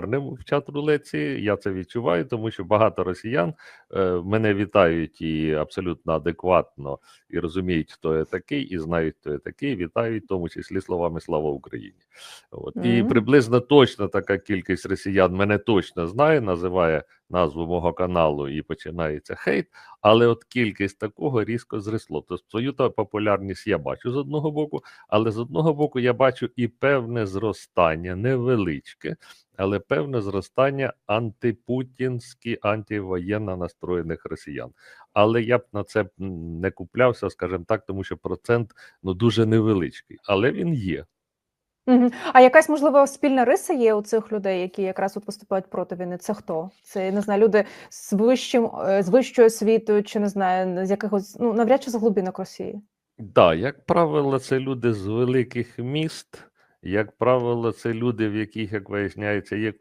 популярним в чат рулеці. Я це відчуваю, тому що багато росіян е, мене вітають і абсолютно адекватно і розуміють, хто я такий, і знають, хто я такий. Вітають, в тому числі словами Слава Україні. От і приблизно точно така кількість росіян мене точно знає, називає назву мого каналу і починається хейт. Але от кількість такого різко зросло. Тобто свою та популярність я бачу з одного боку, але з одного боку я бачу і певне зростання, невеличке, але певне зростання антипутінські, антивоєнно настроєних росіян. Але я б на це не куплявся, скажімо так, тому що процент ну дуже невеличкий, але він є. А якась можливо спільна риса є у цих людей, які якраз от виступають проти війни? Це хто? Це не знаю, люди з вищим е, з вищою освітою, чи не знаю, з якихось ну навряд чи з глибинок Росії. Да, як правило, це люди з великих міст. Як правило, це люди, в яких, як виясняється, є